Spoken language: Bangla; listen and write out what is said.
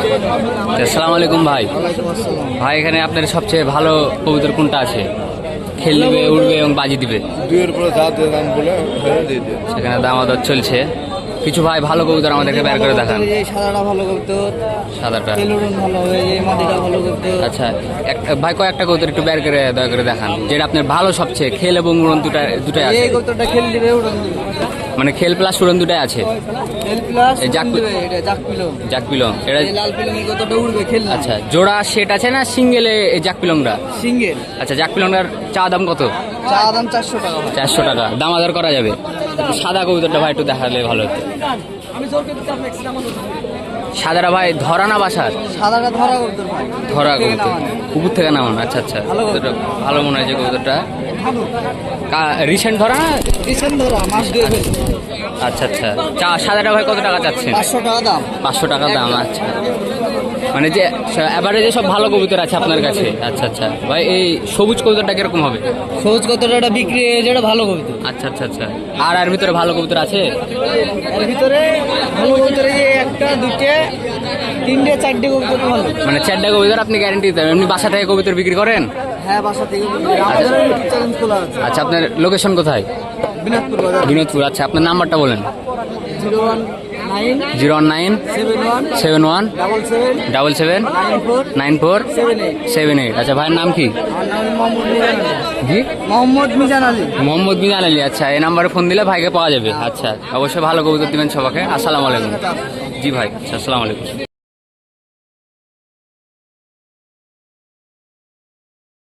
আসসালামু আলাইকুম ভাই। ভাই এখানে আপনার সবচেয়ে ভালো কবুতর কোনটা আছে? খেল দিবে উড়বে এবং বাজি দিবে? দুইয়ের উপরে যা দাম বলে ফেলে দিয়ে দিয়ে সেখানে দাম আদর চলছে। কিছু ভাই ভালো কবুতর আমাদেরকে বের করে দেখান। সাদাটা ভালো করতো সাদাটা? ভালো মাটিটা ভালো করতো আচ্ছা এক- ভাই কয়েকটা কবুতর একটু বের করে দয়া করে দেখান। যেটা আপনার ভালো সবচেয়ে খেল এবং উড়ন দুটা দুটাই আছে। এই খেল দিবে উড়ন দিবে। মানে খেল প্লাস সুরন দুটাই আছে। এটা আচ্ছা জোড়া সেট আছে না সিঙ্গেলে জাক পিলংটা সিঙ্গেল। আচ্ছা জাক পিলংটার চা দাম কত? চা দাম চারশো টাকা চারশো টাকা দাম আদার করা যাবে। সাদা কবুতরটা ভাই একটু দেখালে ভালো হতো। সাদাটা ভাই ধরা না বাসার ধরা করতো ভাই। ধরা থেকে কবুতর নামানো। উপর থেকে নামান আচ্ছা আচ্ছা। ভালো কবুতর। মনে হয় যে কবুতরটা রিসেন্ট ধরা না? ধরা আচ্ছা আচ্ছা। চা সাদাটা ভাই কত টাকা চাচ্ছেন? পাঁচশো টাকা দাম। পাঁচশো টাকা দাম আচ্ছা। মানে যে এবারে সব ভালো কবুতর আছে আপনার কাছে? আচ্ছা আচ্ছা। ভাই এই সবুজ কবুতরটা কীরকম হবে? সহজ কতটা বিক্রি হয়ে যেটা ভালো করতো আচ্ছা আচ্ছা আচ্ছা। আর এর ভিতরে ভালো কবুতর আছে? এর ভিতরে ভালো ভিতরে যে একটা দুইটে তিনটে চারটে কবুতর ভালো। মানে চারটে কবুতর আপনি গ্যারেন্টি দিতে। এমনি বাসা থেকে কবুতর বিক্রি করেন? হ্যাঁ বাসা থেকে আচ্ছা আপনার লোকেশন কোথায়? বিনাথপুর বাজার। বিনোদপুর আচ্ছা। আপনার নাম্বারটা বলেন। Zero one nine zero one nine seven one seven one double seven double seven nine four nine four seven eight seven eight. আচ্ছা ভাইয়ের নাম কি? মোহাম্মদ মিজান আলী। মোহাম্মদ মিজান আলী। আচ্ছা এই নাম্বারে ফোন দিলে ভাইকে পাওয়া যাবে। আচ্ছা অবশ্যই ভালো কবুতর দিবেন সবাইকে। আসসালামু আলাইকুম। জি ভাই আচ্ছা আসসালামু আলাইকুম।